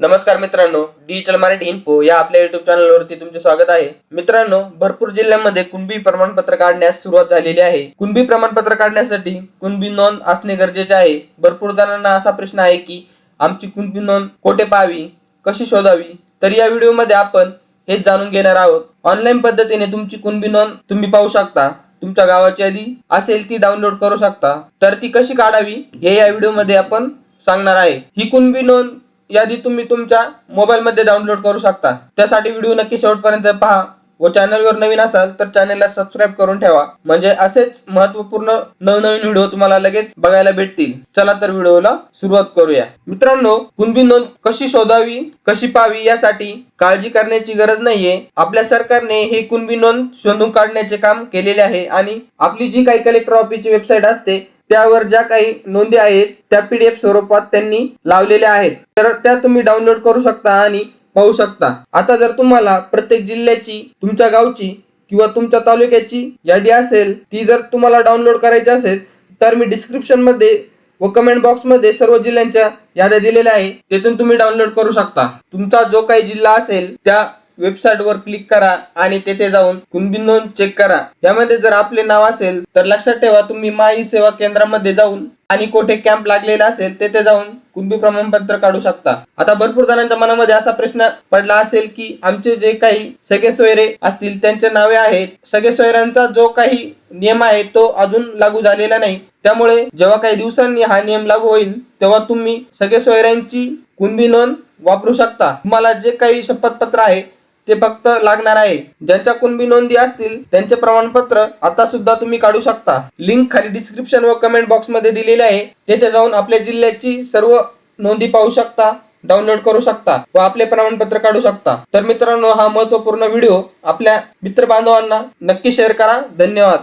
नमस्कार मित्रांनो digital Marathi info या आपल्या युट्यूब चॅनलवरती तुमचे स्वागत आहे. मित्रांनो भरपूर जिल्ह्यांमध्ये कुणबी प्रमाणपत्र काढण्यास सुरुवात झालेली आहे. कुणबी प्रमाणपत्र काढण्यासाठी कुणबी नोंद असणे गरजेचे आहे. भरपूर जणांना असा प्रश्न आहे की आमची कुणबी नोंद कोठे पाहावी कशी शोधावी? तर या व्हिडिओमध्ये आपण हेच जाणून घेणार आहोत. ऑनलाईन पद्धतीने तुमची कुणबी नोंद तुम्ही पाहू शकता. तुमच्या गावाची यादी असेल ती डाउनलोड करू शकता. तर ती कशी काढावी हे या व्हिडिओमध्ये आपण सांगणार आहे. ही कुणबी नोंद यादी तुम्ही तुमच्या मोबाईलमध्ये डाउनलोड करू शकता. त्यासाठी व्हिडिओ नक्की शेवटपर्यंत पहा व चॅनलवर नवीन असाल तर चॅनलला सबस्क्राईब करून ठेवा. म्हणजे असेच महत्त्वपूर्ण नवनवीन व्हिडिओ तुम्हाला लगेच बघायला भेटतील. चला तर व्हिडिओला सुरुवात करूया. मित्रांनो कुणबी नोंद कशी शोधावी कशी पाहावी यासाठी काळजी करण्याची गरज नाहीये. आपल्या सरकारने ही कुणबी नोंद शोधून काढण्याचे काम केलेले आहे आणि आपली जी काही कलेक्टर ऑफिसची वेबसाईट असते त्यावर ज्या काही नोंदी आहेत त्या पीडीएफ स्वरूपात त्यांनी लावलेल्या आहेत. तर त्या तुम्ही डाउनलोड करू शकता आणि पाहू शकता. आता जर तुम्हाला प्रत्येक जिल्ह्याची तुमच्या गावची किंवा तुमच्या तालुक्याची यादी असेल ती जर तुम्हाला डाउनलोड करायची असेल तर मी डिस्क्रिप्शनमध्ये व कमेंट बॉक्समध्ये सर्व जिल्ह्यांच्या याद्या दिलेल्या आहे तेथून तुम्ही डाउनलोड करू शकता. तुमचा जो काही जिल्हा असेल त्या वेबसाईटवर क्लिक करा आणि तेथे जाऊन कुणबी नोंद चेक करा. यामध्ये जर आपले नाव असेल तर लक्षात ठेवा तुम्ही माई सेवा केंद्रामध्ये जाऊन आणि कोठे कॅम्प लागलेला असेल तेथे जाऊन कुणबी प्रमाणपत्र काढू शकता. आता भरपूर जणांच्या मनामध्ये असा प्रश्न पडला असेल की आमचे जे काही सगळे सोयरे असतील त्यांचे नावे आहेत. सगळे सोयऱ्यांचा जो काही नियम आहे तो अजून लागू झालेला नाही. त्यामुळे जेव्हा काही दिवसांनी हा नियम लागू होईल तेव्हा तुम्ही सगळे सोयऱ्यांची कुणबी नोंद वापरू शकता. तुम्हाला जे काही शपथपत्र आहे ते फक्त लागणार आहे. ज्यांच्या कुणबी नोंदी असतील त्यांचे प्रमाणपत्र आता सुद्धा तुम्ही काढू शकता. लिंक खाली डिस्क्रिप्शन व कमेंट बॉक्समध्ये दिलेली आहे. तेथे जाऊन आपल्या जिल्ह्याची सर्व नोंदी पाहू शकता डाउनलोड करू शकता व आपले प्रमाणपत्र काढू शकता. तर मित्रांनो हा महत्त्वपूर्ण व्हिडिओ आपल्या मित्र बांधवांना नक्की शेअर करा. धन्यवाद.